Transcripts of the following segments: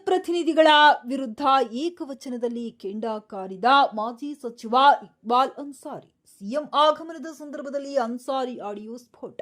ಜನಪ್ರತಿನಿಧಿಗಳ ವಿರುದ್ಧ ಏಕವಚನದಲ್ಲಿ ಕೆಂಡ ಕಾರಿದ ಮಾಜಿ ಸಚಿವ ಇಕ್ಬಾಲ್ ಅನ್ಸಾರಿ. ಸಿಎಂ ಆಗಮನದ ಸಂದರ್ಭದಲ್ಲಿ ಅನ್ಸಾರಿ ಆಡಿಯೋ ಸ್ಫೋಟ.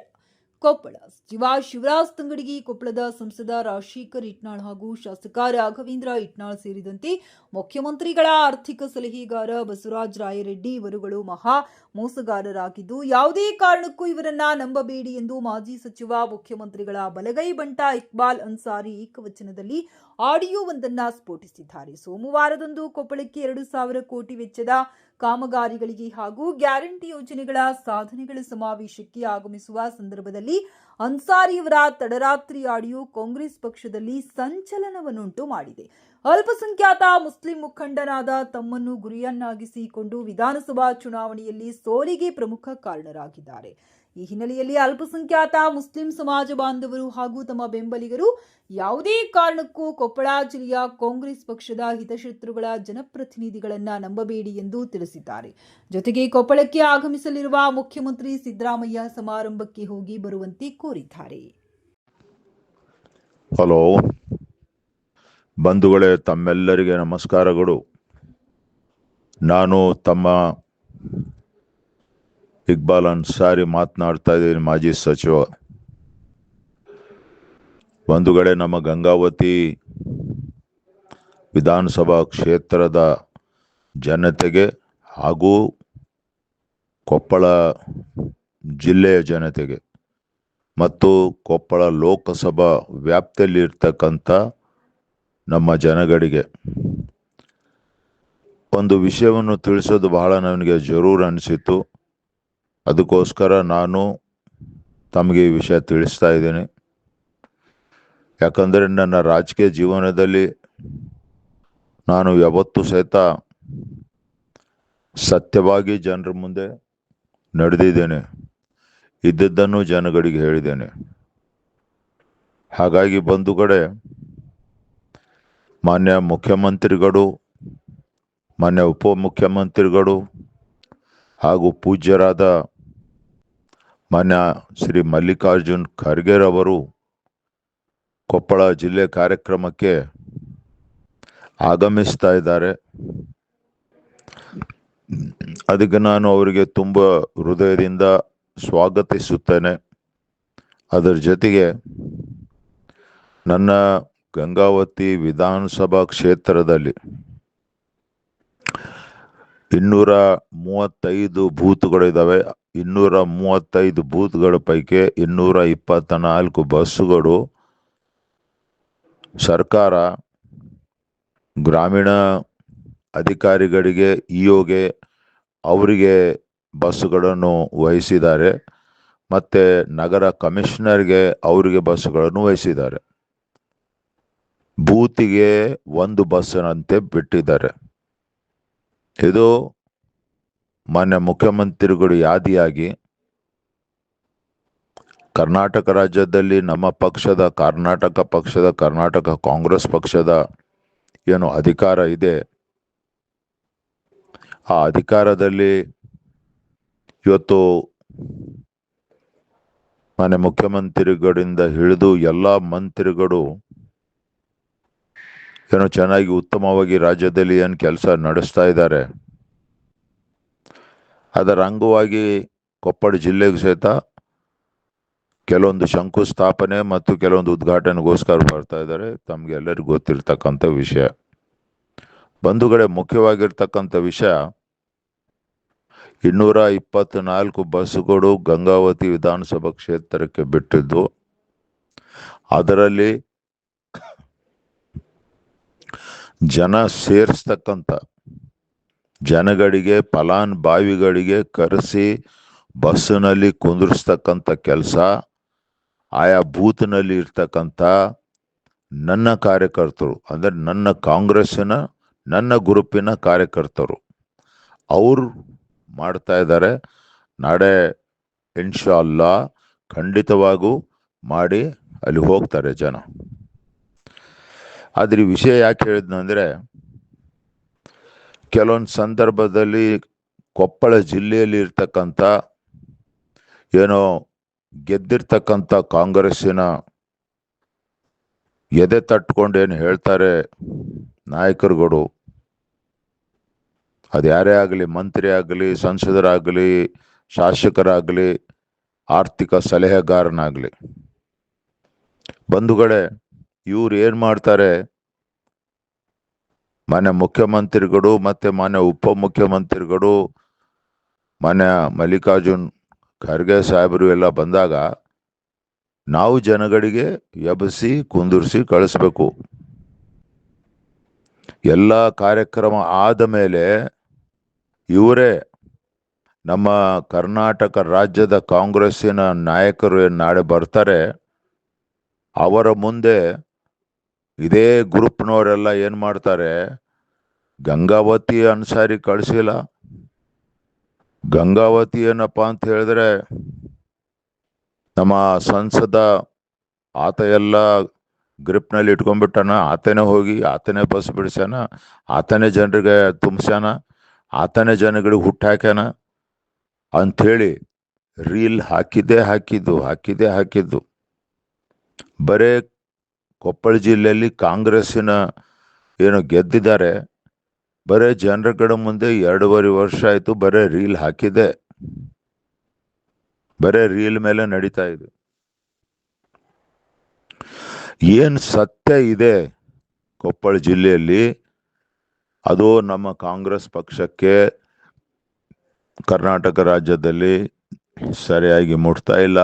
ಕೊಪ್ಪಳ. ಸಚಿವ ಶಿವರಾಜ್ ತಂಗಡಿಗಿ ಕೊಪ್ಪಳದ ಸಂಸದ ರಾಜಶೇಖರ್ ಇಟ್ನಾಳ್ ಹಾಗೂ ಶಾಸಕ ರಾಘವೇಂದ್ರ ಇಟ್ನಾಳ್ ಸೇರಿದಂತೆ ಮುಖ್ಯಮಂತ್ರಿಗಳ ಆರ್ಥಿಕ ಸಲಹೆಗಾರ ಬಸವರಾಜ ರಾಯರೆಡ್ಡಿ ಇವರುಗಳು ಮಹಾ ಮೋಸಗಾರರಾಗಿದ್ದು, ಯಾವುದೇ ಕಾರಣಕ್ಕೂ ಇವರನ್ನ ನಂಬಬೇಡಿ ಎಂದು ಮಾಜಿ ಸಚಿವ, ಮುಖ್ಯಮಂತ್ರಿಗಳ ಬಲಗೈ ಬಂಟ ಇಕ್ಬಾಲ್ ಅನ್ಸಾರಿ ಏಕವಚನದಲ್ಲಿ ಆಡಿಯೋವೊಂದನ್ನು ಸ್ಫೋಟಿಸಿದ್ದಾರೆ. ಸೋಮವಾರದಂದು ಕೊಪ್ಪಳಕ್ಕೆ ಎರಡು ಸಾವಿರ ಕೋಟಿ ವೆಚ್ಚದ ಕಾಮಗಾರಿಗಳಿಗೆ ಹಾಗೂ ಗ್ಯಾರಂಟಿ ಯೋಜನೆಗಳ ಸಾಧನೆಗಳ ಸಮಾವೇಶಕ್ಕೆ ಆಗಮಿಸುವ ಸಂದರ್ಭದಲ್ಲಿ ಅನ್ಸಾರಿಯವರ ತಡರಾತ್ರಿ ಆಡಿಯೋ ಕಾಂಗ್ರೆಸ್ ಪಕ್ಷದಲ್ಲಿ ಸಂಚಲನವನ್ನುಂಟು ಮಾಡಿದೆ. ಅಲ್ಪಸಂಖ್ಯಾತ ಮುಸ್ಲಿಂ ಮುಖಂಡನಾದ ತಮ್ಮನ್ನು ಗುರಿಯನ್ನಾಗಿಸಿಕೊಂಡು ವಿಧಾನಸಭಾ ಚುನಾವಣೆಯಲ್ಲಿ ಸೋಲಿಗೆ ಪ್ರಮುಖ ಕಾರಣರಾಗಿದ್ದಾರೆ. ಈ ಹಿನ್ನೆಲೆಯಲ್ಲಿ ಅಲ್ಪಸಂಖ್ಯಾತ ಮುಸ್ಲಿಂ ಸಮಾಜ ಬಾಂಧವರು ಹಾಗೂ ತಮ್ಮ ಬೆಂಬಲಿಗರು ಯಾವುದೇ ಕಾರಣಕ್ಕೂ ಕೊಪ್ಪಳ ಜಿಲ್ಲೆಯ ಕಾಂಗ್ರೆಸ್ ಪಕ್ಷದ ಹಿತಶತ್ರುಗಳ ಜನಪ್ರತಿನಿಧಿಗಳನ್ನ ನಂಬಬೇಡಿ ಎಂದು ತಿಳಿಸಿದ್ದಾರೆ. ಜೊತೆಗೆ ಕೊಪ್ಪಳಕ್ಕೆ ಆಗಮಿಸಲಿರುವ ಮುಖ್ಯಮಂತ್ರಿ ಸಿದ್ದರಾಮಯ್ಯ ಸಮಾರಂಭಕ್ಕೆ ಹೋಗಿ ಬರುವಂತೆ ಕೋರಿದ್ದಾರೆ. ಹಲೋ. ಬಂಧುಗಳೇ, ತಮ್ಮೆಲ್ಲರಿಗೆ ನಮಸ್ಕಾರಗಳು. ನಾನು ತಮ್ಮ ಇಕ್ಬಾಲ್ ಅನ್ಸಾರಿ ಮಾತನಾಡ್ತಾ ಇದ್ದೀನಿ ಮಾಜಿ ಸಚಿವ. ಒಂದು ಕಡೆ ನಮ್ಮ ಗಂಗಾವತಿ ವಿಧಾನಸಭಾ ಕ್ಷೇತ್ರದ ಜನತೆಗೆ ಹಾಗೂ ಕೊಪ್ಪಳ ಜಿಲ್ಲೆಯ ಜನತೆಗೆ ಮತ್ತು ಕೊಪ್ಪಳ ಲೋಕಸಭಾ ವ್ಯಾಪ್ತಿಯಲ್ಲಿ ಇರ್ತಕ್ಕಂಥ ನಮ್ಮ ಜನಗಳಿಗೆ ಒಂದು ವಿಷಯವನ್ನು ತಿಳಿಸೋದು ಬಹಳ ನನಗೆ ಜರೂರು ಅನಿಸಿತು ಅದಕ್ಕೋಸ್ಕರ ನಾನು ತಮಗೆ ಈ ವಿಷಯ ತಿಳಿಸ್ತಾ ಇದ್ದೀನಿ. ಯಾಕಂದರೆ ನನ್ನ ರಾಜಕೀಯ ಜೀವನದಲ್ಲಿ ನಾನು ಯಾವತ್ತೂ ಸಹಿತ ಸತ್ಯವಾಗಿ ಜನರ ಮುಂದೆ ನಡೆದಿದ್ದೇನೆ. ಇದ್ದದ್ದನ್ನು ಜನಗಳಿಗೆ ಹೇಳಿದ್ದೇನೆ. ಹಾಗಾಗಿ ಬಂದು ಕಡೆ, ಮಾನ್ಯ ಮುಖ್ಯಮಂತ್ರಿಗಳು, ಮಾನ್ಯ ಉಪಮುಖ್ಯಮಂತ್ರಿಗಳು ಹಾಗೂ ಪೂಜ್ಯರಾದ ಮಾನ್ಯ ಶ್ರೀ ಮಲ್ಲಿಕಾರ್ಜುನ್ ಖರ್ಗೆರವರು ಕೊಪ್ಪಳ ಜಿಲ್ಲೆ ಕಾರ್ಯಕ್ರಮಕ್ಕೆ ಆಗಮಿಸ್ತಾ ಇದ್ದಾರೆ. ಅದಕ್ಕೆ ನಾನು ಅವರಿಗೆ ತುಂಬ ಹೃದಯದಿಂದ ಸ್ವಾಗತಿಸುತ್ತೇನೆ. ಅದರ ಜೊತೆಗೆ ನನ್ನ ಗಂಗಾವತಿ ವಿಧಾನಸಭಾ ಕ್ಷೇತ್ರದಲ್ಲಿ ಇನ್ನೂರ ಮೂವತ್ತೈದು ಬೂತ್ಗಳಿದ್ದಾವೆ ಇನ್ನೂರ ಮೂವತ್ತೈದು ಬೂತ್ಗಳ ಪೈಕಿ ಇನ್ನೂರ ಇಪ್ಪತ್ತ ನಾಲ್ಕು ಬಸ್ಸುಗಳು ಸರ್ಕಾರ, ಗ್ರಾಮೀಣ ಅಧಿಕಾರಿಗಳಿಗೆ, ಇಒಗೆ ಅವರಿಗೆ ಬಸ್ಸುಗಳನ್ನು ವಹಿಸಿದ್ದಾರೆ ಮತ್ತು ನಗರ ಕಮಿಷನರ್ಗೆ ಅವರಿಗೆ ಬಸ್ಸುಗಳನ್ನು ವಹಿಸಿದ್ದಾರೆ. ಬೂತಿಗೆ ಒಂದು ಬಸ್ಸಿನಂತೆ ಬಿಟ್ಟಿದ್ದಾರೆ. ಇದು ಮಾನ್ಯ ಮುಖ್ಯಮಂತ್ರಿಗಳು ಯಾದಿಯಾಗಿ ಕರ್ನಾಟಕ ರಾಜ್ಯದಲ್ಲಿ ನಮ್ಮ ಪಕ್ಷದ, ಕರ್ನಾಟಕ ಪಕ್ಷದ, ಕರ್ನಾಟಕ ಕಾಂಗ್ರೆಸ್ ಪಕ್ಷದ ಏನು ಅಧಿಕಾರ ಇದೆ. ಆ ಅಧಿಕಾರದಲ್ಲಿ ಇವತ್ತು ಮಾನ್ಯ ಮುಖ್ಯಮಂತ್ರಿಗಳಿಂದ ಹಿಡಿದು ಎಲ್ಲ ಮಂತ್ರಿಗಳು ಏನೋ ಚೆನ್ನಾಗಿ ಉತ್ತಮವಾಗಿ ರಾಜ್ಯದಲ್ಲಿ ಏನು ಕೆಲಸ ನಡೆಸ್ತಾ ಇದ್ದಾರೆ. ಅದರ ಅಂಗವಾಗಿ ಕೊಪ್ಪಳ ಜಿಲ್ಲೆಗೂ ಸಹಿತ ಕೆಲವೊಂದು ಶಂಕುಸ್ಥಾಪನೆ ಮತ್ತು ಕೆಲವೊಂದು ಉದ್ಘಾಟನೆಗೋಸ್ಕರ ಬರ್ತಾ ಇದ್ದಾರೆ. ತಮ್ಗೆ ಎಲ್ಲರಿಗೂ ಗೊತ್ತಿರ್ತಕ್ಕಂಥ ವಿಷಯ. ಬಂಧುಗಳೇ ಮುಖ್ಯವಾಗಿರ್ತಕ್ಕಂಥ ವಿಷಯ, ಇನ್ನೂರ ಇಪ್ಪತ್ನಾಲ್ಕು ಬಸ್ಸುಗಳು ಗಂಗಾವತಿ ವಿಧಾನಸಭಾ ಕ್ಷೇತ್ರಕ್ಕೆ ಬಿಟ್ಟಿದ್ದು. ಅದರಲ್ಲಿ ಜನ ಸೇರಿಸ್ತಕ್ಕಂಥ ಜನಗಳಿಗೆ ಫಲಾನುಭವಿಗಳಿಗೆ ಕರೆಸಿ ಬಸ್ಸಿನಲ್ಲಿ ಕುಂದಿರಿಸ್ತಕ್ಕಂಥ ಕೆಲಸ, ಆಯಾ ಬೂತ್ನಲ್ಲಿ ಇರ್ತಕ್ಕಂಥ ನನ್ನ ಕಾರ್ಯಕರ್ತರು, ಅಂದರೆ ನನ್ನ ಕಾಂಗ್ರೆಸ್ಸಿನ, ನನ್ನ ಗ್ರೂಪಿನ ಕಾರ್ಯಕರ್ತರು, ಅವರು ಮಾಡ್ತಾ ಇದ್ದಾರೆ. ನಾಳೆ ಅಲ್ಲ ಖಂಡಿತವಾಗೂ ಮಾಡಿ ಅಲ್ಲಿ ಹೋಗ್ತಾರೆ ಜನ. ಆದ್ರೆ ವಿಷಯ ಯಾಕೆ ಹೇಳಿದ್ನಂದ್ರೆ ಕೆಲವೊಂದು ಸಂದರ್ಭದಲ್ಲಿ ಕೊಪ್ಪಳ ಜಿಲ್ಲೆಯಲ್ಲಿ ಇರ್ತಕ್ಕಂಥ ಏನೋ ಗೆದ್ದಿರ್ತಕ್ಕಂಥ ಕಾಂಗ್ರೆಸ್ಸಿನ ಎದೆ ತಟ್ಕೊಂಡು ಏನು ಹೇಳ್ತಾರೆ ನಾಯಕರುಗಳು, ಅದು ಯಾರೇ ಆಗಲಿ ಮಂತ್ರಿ ಆಗಲಿ, ಸಂಸದರಾಗಲಿ, ಶಾಸಕರಾಗಲಿ, ಆರ್ಥಿಕ ಸಲಹೆಗಾರನಾಗಲಿ. ಬಂಧುಗಳೇ ಇವ್ರು ಏನ್ ಮಾಡ್ತಾರೆ? ಮಾನ್ಯ ಮುಖ್ಯಮಂತ್ರಿಗಳು ಮತ್ತೆ ಮಾನ್ಯ ಉಪಮುಖ್ಯಮಂತ್ರಿಗಳು ಮಾನ್ಯ ಮಲ್ಲಿಕಾರ್ಜುನ್ ಖರ್ಗೆ ಸಾಹೇಬರು ಎಲ್ಲ ಬಂದಾಗ ನಾವು ಜನಗಳಿಗೆ ಎಬ್ಬಿಸಿ, ಕುಂದಿರಿಸಿ ಕಳಿಸ್ಬೇಕು. ಎಲ್ಲ ಕಾರ್ಯಕ್ರಮ ಆದ ಮೇಲೆ ಇವರೇ ನಮ್ಮ ಕರ್ನಾಟಕ ರಾಜ್ಯದ ಕಾಂಗ್ರೆಸ್ಸಿನ ನಾಯಕರು ನಾಳೆ ಬರ್ತಾರೆ, ಅವರ ಮುಂದೆ ಇದೇ ಗ್ರೂಪ್ನವರೆಲ್ಲ ಏನ್ ಮಾಡ್ತಾರೆ? ಗಂಗಾವತಿ ಅನ್ಸಾರಿ ಕಳಿಸಿಲ್ಲ. ಗಂಗಾವತಿ ಏನಪ್ಪಾ ಅಂತ ಹೇಳಿದ್ರೆ, ನಮ್ಮ ಸಂಸದ ಆತ ಎಲ್ಲ ಗ್ರಿಪ್ನಲ್ಲಿ ಇಟ್ಕೊಂಡ್ಬಿಟ್ಟಾನ. ಆತನೇ ಹೋಗಿ, ಆತನೇ ಬಸ್ ಬಿಡಿಸ್ಯಾನ. ಆತನೇ ಜನರಿಗೆ ತುಂಬಿಸ್ಯಾನ. ಆತನೇ ಜನಗಳಿಗೆ ಹುಟ್ಟಾಕ್ಯಾನ ಅಂಥೇಳಿ ರೀಲ್ ಹಾಕಿದ್ದೇ ಹಾಕಿದ್ದು ಹಾಕಿದ್ದೇ ಹಾಕಿದ್ದು. ಬರೇ ಕೊಪ್ಪಳ ಜಿಲ್ಲೆಯಲ್ಲಿ ಕಾಂಗ್ರೆಸ್ಸಿನ ಏನು ಗೆದ್ದಿದ್ದಾರೆ. ಬರೇ ಜನರ ಕಡೆ ಮುಂದೆ ಎರಡೂವರೆ ವರ್ಷ ಆಯಿತು ಬರೇ ರೀಲ್ ಹಾಕಿದೆ. ಬರೇ ರೀಲ್ ಮೇಲೆ ನಡೀತಾ ಇದೆ. ಏನು ಸತ್ಯ ಇದೆ ಕೊಪ್ಪಳ ಜಿಲ್ಲೆಯಲ್ಲಿ? ಅದು ನಮ್ಮ ಕಾಂಗ್ರೆಸ್ ಪಕ್ಷಕ್ಕೆ ಕರ್ನಾಟಕ ರಾಜ್ಯದಲ್ಲಿ ಸರಿಯಾಗಿ ಮುಟ್ತಾ ಇಲ್ಲ.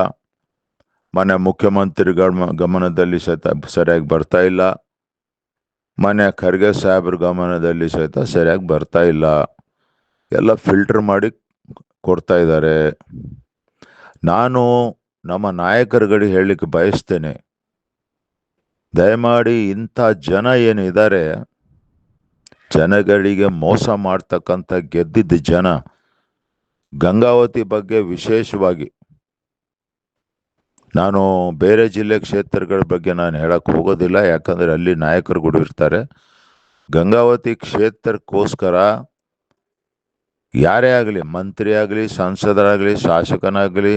ಮನೆ ಮುಖ್ಯಮಂತ್ರಿಗಳ ಗಮನದಲ್ಲಿ ಸಹಿತ ಸರಿಯಾಗಿ ಬರ್ತಾ ಇಲ್ಲ. ಮನೆ ಖರ್ಗೆ ಸಾಹೇಬ್ರ ಗಮನದಲ್ಲಿ ಸಹಿತ ಸರಿಯಾಗಿ ಬರ್ತಾ ಇಲ್ಲ. ಎಲ್ಲ ಫಿಲ್ಟರ್ ಮಾಡಿ ಕೊಡ್ತಾ ಇದ್ದಾರೆ. ನಾನು ನಮ್ಮ ನಾಯಕರುಗಳಿಗೆ ಹೇಳಲಿಕ್ಕೆ ಬಯಸ್ತೇನೆ. ದಯಮಾಡಿ ಇಂಥ ಜನ ಏನಿದ್ದಾರೆ, ಜನಗಳಿಗೆ ಮೋಸ ಮಾಡ್ತಕ್ಕಂಥ ಗೆದ್ದಿದ್ದ ಜನ, ಗಂಗಾವತಿ ಬಗ್ಗೆ ವಿಶೇಷವಾಗಿ ನಾನು ಬೇರೆ ಜಿಲ್ಲೆ ಕ್ಷೇತ್ರಗಳ ಬಗ್ಗೆ ನಾನು ಹೇಳಕ್ಕೆ ಹೋಗೋದಿಲ್ಲ, ಯಾಕಂದರೆ ಅಲ್ಲಿ ನಾಯಕರುಗಳು ಇರ್ತಾರೆ. ಗಂಗಾವತಿ ಕ್ಷೇತ್ರಕ್ಕೋಸ್ಕರ ಯಾರೇ ಆಗಲಿ ಮಂತ್ರಿ ಆಗಲಿ ಸಂಸದರಾಗಲಿ, ಶಾಸಕನಾಗಲಿ,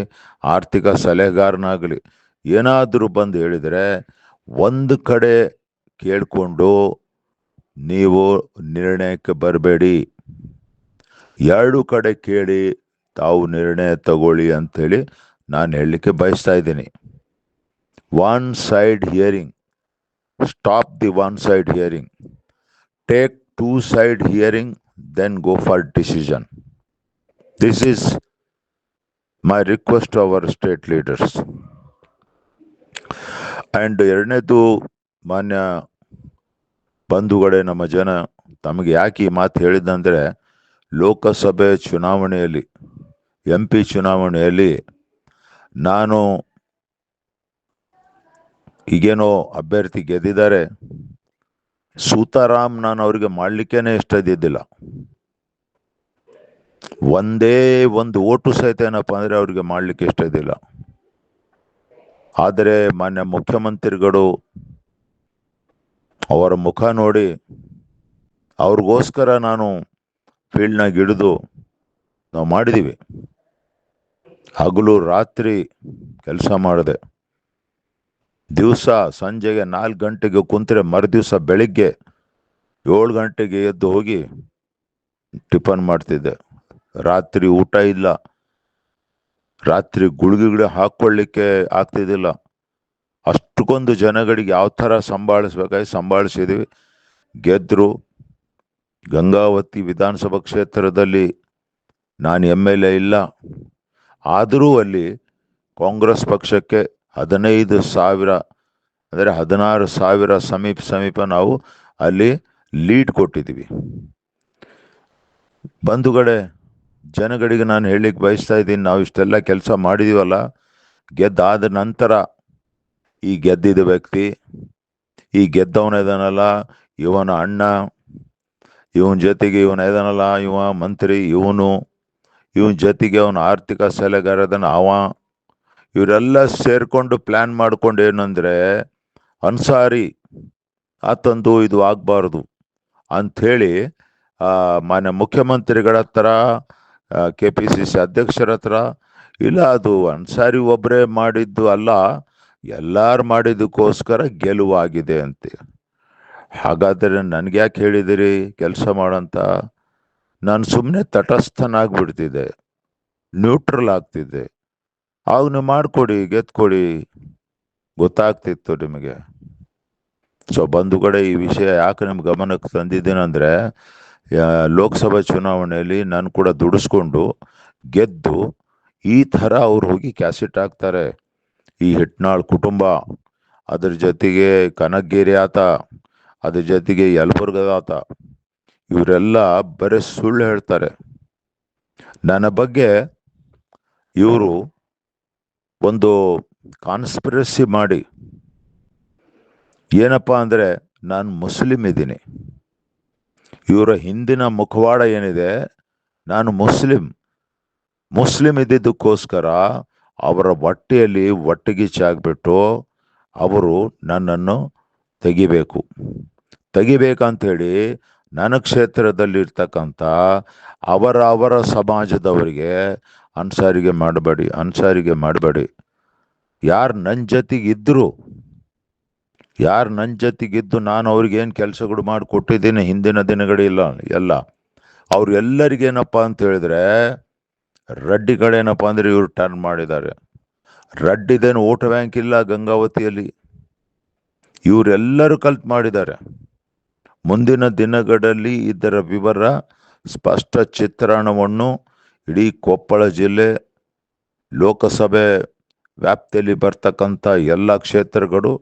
ಆರ್ಥಿಕ ಸಲಹೆಗಾರನಾಗಲಿ, ಏನಾದರೂ ಬಂದು ಹೇಳಿದರೆ ಒಂದು ಕಡೆ ಕೇಳಿಕೊಂಡು ನೀವು ನಿರ್ಣಯಕ್ಕೆ ಬರಬೇಡಿ. ಎರಡು ಕಡೆ ಕೇಳಿ ತಾವು ನಿರ್ಣಯ ತಗೊಳ್ಳಿ ಅಂಥೇಳಿ ನಾನು ಹೇಳಲಿಕ್ಕೆ ಬಯಸ್ತಾ ಇದ್ದೀನಿ. One side hearing stop the one side hearing take two side hearing then go for decision this is my request our state leaders and ಎರಡನೇದು ಮಾನ್ಯ ಬಂಧುಗಳೇ, ನಮ್ಮ ಜನ, ತಮಗೆ ಯಾಕೆ ಈ ಮಾತು ಹೇಳಿದ್ದಂದರೆ ಲೋಕಸಭೆ ಚುನಾವಣೆಯಲ್ಲಿ ಎಂ ಪಿ ಚುನಾವಣೆಯಲ್ಲಿ ನಾನು ಈಗೇನೋ ಅಭ್ಯರ್ಥಿ ಗೆದ್ದಿದ್ದಾರೆ. ಸೂತಾರಾಮ್ ನಾನು ಅವರಿಗೆ ಮಾಡಲಿಕ್ಕೇನೆ ಇಷ್ಟ ಇದ್ದಿದ್ದಿಲ್ಲ. ಒಂದೇ ಒಂದು ಓಟು ಸಹಿತ ಏನಪ್ಪ ಅಂದ್ರೆ ಅವರಿಗೆ ಮಾಡ್ಲಿಕ್ಕೆ ಇಷ್ಟ ಇದ್ದಿಲ್ಲ. ಆದರೆ ಮಾನ್ಯ ಮುಖ್ಯಮಂತ್ರಿಗಳು ಅವರ ಮುಖ ನೋಡಿ ಅವ್ರಿಗೋಸ್ಕರ ನಾನು ಫೀಲ್ಡ್ನಾಗ ಹಿಡಿದು ನಾವು ಮಾಡಿದೀವಿ. ಹಗಲು ರಾತ್ರಿ ಕೆಲಸ ಮಾಡಿದೆ, ದಿವಸ ಸಂಜೆಗೆ ನಾಲ್ಕು ಗಂಟೆಗೆ ಕುಂತರೆ ಮರುದಿವಸ ಬೆಳಿಗ್ಗೆ ಏಳು ಗಂಟೆಗೆ ಎದ್ದು ಹೋಗಿ ಟಿಫನ್ ಮಾಡ್ತಿದ್ದೆ. ರಾತ್ರಿ ಊಟ ಇಲ್ಲ. ರಾತ್ರಿ ಗುಳಿಗೆಗಳು ಹಾಕ್ಕೊಳ್ಳಿಕ್ಕೆ ಆಗ್ತಿದ್ದಿಲ್ಲ. ಅಷ್ಟಕ್ಕೊಂದು ಜನಗಳಿಗೆ ಯಾವ ಥರ ಸಂಭಾಳಿಸ್ಬೇಕಾಗಿ ಸಂಭಾಳಿಸಿದ್ವಿ. ಗೆದ್ರು ಗಂಗಾವತಿ ವಿಧಾನಸಭಾ ಕ್ಷೇತ್ರದಲ್ಲಿ ನಾನು ಎಂ ಎಲ್ ಎ ಇಲ್ಲ. ಆದರೂ ಅಲ್ಲಿ ಕಾಂಗ್ರೆಸ್ ಪಕ್ಷಕ್ಕೆ ಹದಿನೈದು ಸಾವಿರ, ಅಂದರೆ ಹದಿನಾರು ಸಾವಿರ ಸಮೀಪ ಸಮೀಪ ನಾವು ಅಲ್ಲಿ ಲೀಡ್ ಕೊಟ್ಟಿದ್ದೀವಿ. ಬಂಧುಗಳೇ, ಜನಗಳಿಗೆ ನಾನು ಹೇಳಲಿಕ್ಕೆ ಬಯಸ್ತಾ ಇದ್ದೀನಿ, ನಾವು ಇಷ್ಟೆಲ್ಲ ಕೆಲಸ ಮಾಡಿದೀವಲ್ಲ, ಗೆದ್ದಾದ ನಂತರ ಈ ಗೆದ್ದಿದ ವ್ಯಕ್ತಿ, ಈ ಗೆದ್ದವನ ಇದಾನಲ್ಲ, ಇವನ ಅಣ್ಣ, ಇವನ ಜೊತೆಗೆ ಇವನ ಇದಾನಲ್ಲ, ಇವ ಮಂತ್ರಿ, ಇವನು ಇವನ್ ಜೊತೆಗೆ ಅವನ ಆರ್ಥಿಕ ಸಲಹೆಗಾರದನ ಅವ. ಇವರೆಲ್ಲ ಸೇರ್ಕೊಂಡು ಪ್ಲಾನ್ ಮಾಡ್ಕೊಂಡು ಏನಂದ್ರೆ, ಅನ್ಸಾರಿ ಆತಂದು ಇದು ಆಗ್ಬಾರ್ದು ಅಂಥೇಳಿ ಮಾನ್ಯ ಮುಖ್ಯಮಂತ್ರಿಗಳ ಹತ್ರ ಕೆ ಪಿ ಸಿ ಸಿ ಅಧ್ಯಕ್ಷರ ಹತ್ರ, ಇಲ್ಲ, ಅದು ಅನ್ಸಾರಿ ಒಬ್ಬರೇ ಮಾಡಿದ್ದು ಅಲ್ಲ, ಎಲ್ಲಾರು ಮಾಡಿದ್ದಕ್ಕೋಸ್ಕರ ಗೆಲುವಾಗಿದೆ ಅಂತೆ. ಹಾಗಾದರೆ ನನ್ಗೆ ಯಾಕೆ ಹೇಳಿದಿರಿ ಕೆಲಸ ಮಾಡಂತ? ನಾನು ಸುಮ್ಮನೆ ತಟಸ್ಥನಾಗ್ಬಿಡ್ತಿದ್ದೆ ನ್ಯೂಟ್ರಲ್ ಆಗ್ತಿದ್ದೆ. ಆಗ ನೀವು ಮಾಡ್ಕೊಡಿ, ಗೆದ್ಕೊಡಿ, ಗೊತ್ತಾಗ್ತಿತ್ತು ನಿಮಗೆ. ಸೊ ಬಂದು ಕಡೆ ಈ ವಿಷಯ ಯಾಕೆ ನಿಮ್ಮ ಗಮನಕ್ಕೆ ತಂದಿದ್ದೀನಂದ್ರೆ ಲೋಕಸಭಾ ಚುನಾವಣೆಯಲ್ಲಿ ನಾನು ಕೂಡ ದುಡಿಸ್ಕೊಂಡು ಗೆದ್ದು, ಈ ಥರ ಅವ್ರು ಹೋಗಿ ಕ್ಯಾಸೆಟ್ ಹಾಕ್ತಾರೆ. ಈ ಹಿಟ್ನಾಳ್ ಕುಟುಂಬ, ಅದ್ರ ಜೊತೆಗೆ ಕನಕಗಿರಿ ಆತ, ಅದ್ರ ಜೊತೆಗೆ ಯಲಬುರ್ಗದ ಆತ. ಇವರೆಲ್ಲ ಬರೀ ಸುಳ್ಳು ಹೇಳ್ತಾರೆ. ನನ್ನ ಬಗ್ಗೆ ಇವರು ಒಂದು ಕಾನ್ಸ್ಪಿರಸಿ ಮಾಡಿ. ಏನಪ್ಪಾ ಅಂದ್ರೆ ನಾನು ಮುಸ್ಲಿಂ ಇದ್ದೀನಿ. ಇವರ ಹಿಂದಿನ ಮುಖವಾಡ ಏನಿದೆ, ನಾನು ಮುಸ್ಲಿಂ. ಮುಸ್ಲಿಂ ಇದ್ದಿದ್ದಕ್ಕೋಸ್ಕರ ಅವರ ಹೊಟ್ಟೆಯಲ್ಲಿ ಒಟ್ಟಿಗಿಚ್ಚಾಗ್ಬಿಟ್ಟು ಅವರು ನನ್ನನ್ನು ತೆಗಿಬೇಕು. ತೆಗಿಬೇಕಂತ ಹೇಳಿ ನನ್ನ ಕ್ಷೇತ್ರದಲ್ಲಿರ್ತಕ್ಕಂಥ ಅವರ ಅವರ ಸಮಾಜದವರಿಗೆ ಅನ್ಸಾರಿಗೆ ಮಾಡಬೇಡಿ ಅನ್ಸಾರಿಗೆ ಮಾಡಬೇಡಿ. ಯಾರು ನನ್ನ ಜೊತೆಗಿದ್ರು ಯಾರು ನನ್ನ ಜೊತೆಗಿದ್ದು ನಾನು ಅವ್ರಿಗೆ ಏನು ಕೆಲಸಗಳು ಮಾಡಿ ಕೊಟ್ಟಿದ್ದೀನಿ ಹಿಂದಿನ ದಿನಗಳಿಲ್ಲ ಎಲ್ಲ. ಅವ್ರು ಎಲ್ಲರಿಗೇನಪ್ಪ ಅಂತ ಹೇಳಿದ್ರೆ, ರಡ್ಡಿಗಳೇನಪ್ಪ ಅಂದ್ರೆ ಇವರು ಟರ್ನ್ ಮಾಡಿದ್ದಾರೆ. ರಡ್ಡಿದೇನು ಓಟ್ ಬ್ಯಾಂಕ್ ಇಲ್ಲ ಗಂಗಾವತಿಯಲ್ಲಿ. ಇವರೆಲ್ಲರೂ ಕಲ್ತ್ ಮಾಡಿದ್ದಾರೆ. ಮುಂದಿನ ದಿನಗಳಲ್ಲಿ ಇದರ ವಿವರ, ಸ್ಪಷ್ಟ ಚಿತ್ರಣವನ್ನು ಇಡೀ ಕೊಪ್ಪಳ ಜಿಲ್ಲೆ, ಲೋಕಸಭೆ ವ್ಯಾಪ್ತಿಯಲ್ಲಿ ಬರ್ತಕ್ಕಂಥ ಎಲ್ಲ ಕ್ಷೇತ್ರಗಳು,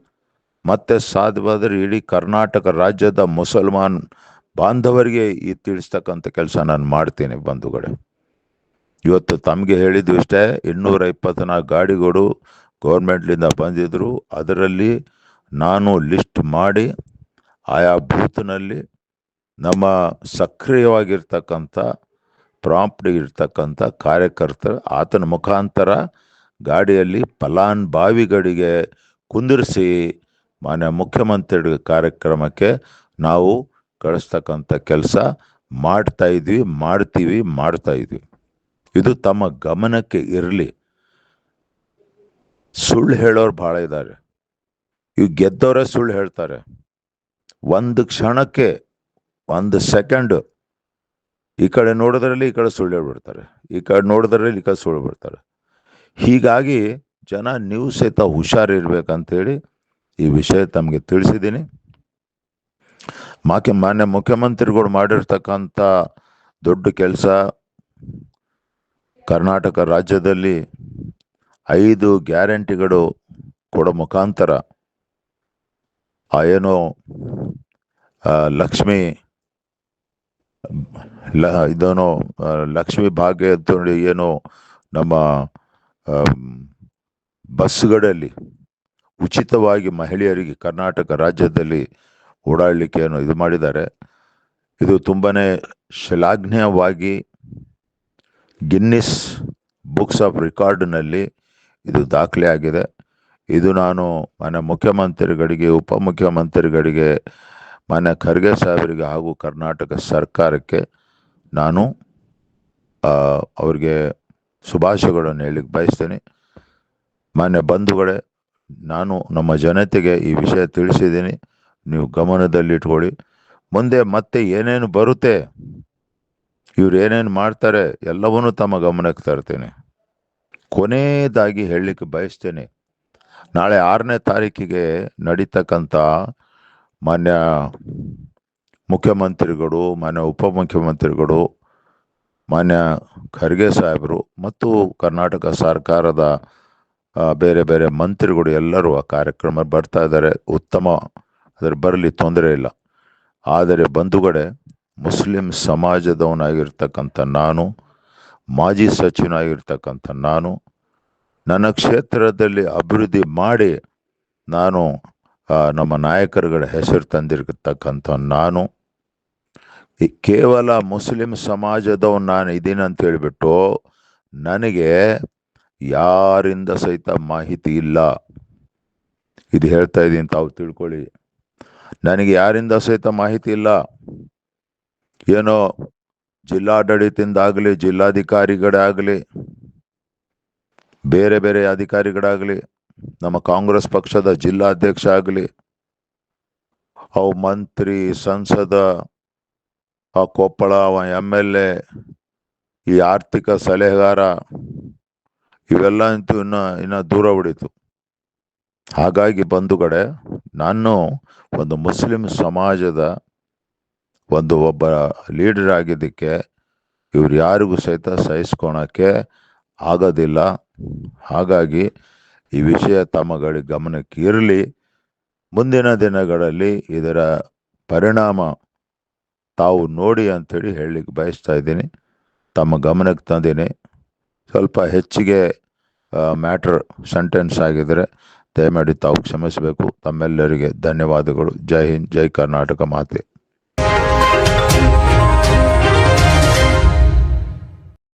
ಮತ್ತೆ ಸಾಧ್ಯವಾದರೆ ಇಡೀ ಕರ್ನಾಟಕ ರಾಜ್ಯದ ಮುಸಲ್ಮಾನ್ ಬಾಂಧವರಿಗೆ ಈ ತಿಳಿಸ್ತಕ್ಕಂಥ ಕೆಲಸ ನಾನು ಮಾಡ್ತೀನಿ ಬಂಧುಗಳೇ. ಇವತ್ತು ತಮಗೆ ಹೇಳಿದ್ದು ಇಷ್ಟೇ ಇನ್ನೂರ ಇಪ್ಪತ್ನಾಲ್ಕು ಗಾಡಿಗಳು ಗೌರ್ಮೆಂಟ್ಲಿಂದ ಬಂದಿದ್ದರು ಅದರಲ್ಲಿ ನಾನು ಲಿಸ್ಟ್ ಮಾಡಿ ಆಯಾ ಬೂತ್ನಲ್ಲಿ ನಮ್ಮ ಸಕ್ರಿಯವಾಗಿರ್ತಕ್ಕಂಥ ಪ್ರಾಂಪ್ಟ್ ಇರ್ತಕ್ಕಂಥ ಕಾರ್ಯಕರ್ತರು ಆತನ ಮುಖಾಂತರ ಗಾಡಿಯಲ್ಲಿ ಫಲಾನುಭವಿಗಳಿಗೆ ಕುಂದಿರಿಸಿ ಮಾನ್ಯ ಮುಖ್ಯಮಂತ್ರಿ ಕಾರ್ಯಕ್ರಮಕ್ಕೆ ನಾವು ಕಳಿಸ್ತಕ್ಕಂಥ ಕೆಲಸ ಮಾಡ್ತಾ ಇದ್ವಿ, ಮಾಡ್ತೀವಿ, ಮಾಡ್ತಾ ಇದ್ವಿ. ಇದು ತಮ್ಮ ಗಮನಕ್ಕೆ ಇರಲಿ. ಸುಳ್ಳು ಹೇಳೋರು ಭಾಳ ಇದ್ದಾರೆ. ಇವು ಗೆದ್ದವರೇ ಸುಳ್ಳು ಹೇಳ್ತಾರೆ. ಒಂದು ಕ್ಷಣಕ್ಕೆ, ಒಂದು ಸೆಕೆಂಡ್ ಈ ಕಡೆ ನೋಡಿದ್ರಲ್ಲಿ ಈ ಕಡೆ ಸುಳ್ಳು ಹೇಳ್ಬಿಡ್ತಾರೆ. ಈ ಕಡೆ ನೋಡಿದ್ರಲ್ಲಿ ಈ ಕಡೆ ಸುಳ್ಳು ಬಿಡ್ತಾರೆ ಹೀಗಾಗಿ ಜನ ನೀವು ಸಹಿತ ಹುಷಾರಿರ್ಬೇಕಂತೇಳಿ ಈ ವಿಷಯ ತಮಗೆ ತಿಳಿಸಿದ್ದೀನಿ. ಮಾಕೆ, ಮಾನ್ಯ ಮುಖ್ಯಮಂತ್ರಿಗಳು ಮಾಡಿರ್ತಕ್ಕಂಥ ದೊಡ್ಡ ಕೆಲಸ ಕರ್ನಾಟಕ ರಾಜ್ಯದಲ್ಲಿ ಐದು ಗ್ಯಾರಂಟಿಗಳು ಕೊಡೋ ಮುಖಾಂತರ ಆ ಏನು ಲಕ್ಷ್ಮಿ, ಲ, ಇದೇನೋ ಲಕ್ಷ್ಮಿ ಭಾಗ್ಯ ಅಂತ ನೋಡಿ ಏನು ನಮ್ಮ ಬಸ್ಗಳಲ್ಲಿ ಉಚಿತವಾಗಿ ಮಹಿಳೆಯರಿಗೆ ಕರ್ನಾಟಕ ರಾಜ್ಯದಲ್ಲಿ ಓಡಾಡಲಿಕ್ಕೆ ಏನು ಇದು ಮಾಡಿದ್ದಾರೆ. ಇದು ತುಂಬಾ ಶ್ಲಾಘನೀಯವಾಗಿ ಗಿನ್ನಿಸ್ ಬುಕ್ಸ್ ಆಫ್ ರೆಕಾರ್ಡ್ನಲ್ಲಿ ಇದು ದಾಖಲೆ ಆಗಿದೆ ಇದು ನಾನು ಮನೆ ಮುಖ್ಯಮಂತ್ರಿಗಳಿಗೆ, ಉಪಮುಖ್ಯಮಂತ್ರಿಗಳಿಗೆ ಮಾನ್ಯ ಖರ್ಗೆ ಸಾಹೇಬರಿಗೆ ಹಾಗೂ ಕರ್ನಾಟಕ ಸರ್ಕಾರಕ್ಕೆ ನಾನು ಅವ್ರಿಗೆ ಶುಭಾಶಯಗಳನ್ನು ಹೇಳಿಕ್ ಬಯಸ್ತೇನೆ. ಮಾನ್ಯ ಬಂಧುಗಳೇ, ನಾನು ನಮ್ಮ ಜನತೆಗೆ ಈ ವಿಷಯ ತಿಳಿಸಿದ್ದೀನಿ. ನೀವು ಗಮನದಲ್ಲಿಟ್ಕೊಳ್ಳಿ. ಮುಂದೆ ಮತ್ತೆ ಏನೇನು ಬರುತ್ತೆ, ಇವ್ರು ಏನೇನು ಮಾಡ್ತಾರೆ, ಎಲ್ಲವನ್ನೂ ತಮ್ಮ ಗಮನಕ್ಕೆ ತರ್ತೇನೆ. ಕೊನೆಯದಾಗಿ ಹೇಳಲಿಕ್ಕೆ ಬಯಸ್ತೇನೆ ನಾಳೆ ಆರನೇ ತಾರೀಕಿಗೆ ನಡೀತಕ್ಕಂಥ ಮಾನ್ಯ ಮುಖ್ಯಮಂತ್ರಿಗಳು, ಮಾನ್ಯ ಉಪಮುಖ್ಯಮಂತ್ರಿಗಳು, ಮಾನ್ಯ ಖರ್ಗೆ ಸಾಹೇಬರು ಮತ್ತು ಕರ್ನಾಟಕ ಸರ್ಕಾರದ ಬೇರೆ ಬೇರೆ ಮಂತ್ರಿಗಳು ಎಲ್ಲರೂ ಆ ಕಾರ್ಯಕ್ರಮ ಬರ್ತಾ ಇದ್ದಾರೆ. ಉತ್ತಮ ಅದರ ಬರಲಿ ತೊಂದರೆ ಇಲ್ಲ. ಆದರೆ ಬಂಧುಗಡೆ ಮುಸ್ಲಿಂ ಸಮಾಜದವನಾಗಿರ್ತಕ್ಕಂಥ ನಾನು, ಮಾಜಿ ಸಚಿವನಾಗಿರ್ತಕ್ಕಂಥ ನಾನು ನನ್ನ ಕ್ಷೇತ್ರದಲ್ಲಿ ಅಭಿವೃದ್ಧಿ ಮಾಡಿ ನಾನು ನಮ್ಮ ನಾಯಕರುಗಳ ಹೆಸರು ತಂದಿರತಕ್ಕಂಥ ನಾನು ಕೇವಲ ಮುಸ್ಲಿಂ ಸಮಾಜದವನು ನಾನು ಇದ್ದೀನಿ ಅಂತ ಹೇಳಿಬಿಟ್ಟು ನನಗೆ ಯಾರಿಂದ ಸಹಿತ ಮಾಹಿತಿ ಇಲ್ಲ. ಇದು ಹೇಳ್ತಾ ಇದ್ದೀನಿ ತಾವು ತಿಳ್ಕೊಳ್ಳಿ. ನನಗೆ ಯಾರಿಂದ ಸಹಿತ ಮಾಹಿತಿ ಇಲ್ಲ? ಏನೋ ಜಿಲ್ಲಾಡಳಿತದಿಂದ ಆಗಲಿ ಜಿಲ್ಲಾಧಿಕಾರಿಗಳಾಗಲಿ ಬೇರೆ ಬೇರೆ ಅಧಿಕಾರಿಗಳಾಗಲಿ, ನಮ್ಮ ಕಾಂಗ್ರೆಸ್ ಪಕ್ಷದ ಜಿಲ್ಲಾಧ್ಯಕ್ಷ ಆಗಲಿ, ಅವು ಮಂತ್ರಿ, ಸಂಸದ, ಆ ಕೊಪ್ಪಳ, ಅವ ಎಂ ಎಲ್ ಎ, ಈ ಆರ್ಥಿಕ ಸಲಹೆಗಾರ, ಇವೆಲ್ಲ ಅಂತೂ ಇನ್ನ, ಇನ್ನು ದೂರ ಉಳಿತು. ಹಾಗಾಗಿ ಬಂಧುಗಡೆ ನಾನು ಒಂದು ಮುಸ್ಲಿಂ ಸಮಾಜದ ಒಂದು ಒಬ್ಬ ಲೀಡರ್ ಆಗಿದ್ದಕ್ಕೆ, ಇವ್ರು ಯಾರಿಗೂ ಸಹಿತ ಸಹಿಸ್ಕೊಳಕ್ಕೆ ಆಗೋದಿಲ್ಲ. ಹಾಗಾಗಿ ಈ ವಿಷಯ ತಮ್ಮಗಳ ಗಮನಕ್ಕೆ ಇರಲಿ ಮುಂದಿನ ದಿನಗಳಲ್ಲಿ ಇದರ ಪರಿಣಾಮ ತಾವು ನೋಡಿ ಅಂಥೇಳಿ ಹೇಳಲಿಕ್ಕೆ ಬಯಸ್ತಾ ಇದ್ದೀನಿ. ತಮ್ಮ ಗಮನಕ್ಕೆ ತಂದೀನಿ. ಸ್ವಲ್ಪ ಹೆಚ್ಚಿಗೆ ಮ್ಯಾಟ್ರ್ ಸೆಂಟೆನ್ಸ್ ಆಗಿದ್ದರೆ ದಯಮಾಡಿ ತಾವು ಕ್ಷಮಿಸಬೇಕು. ತಮ್ಮೆಲ್ಲರಿಗೆ ಧನ್ಯವಾದಗಳು. ಜೈ ಹಿಂದ್, ಜೈ ಕರ್ನಾಟಕ ಮಾತೆ.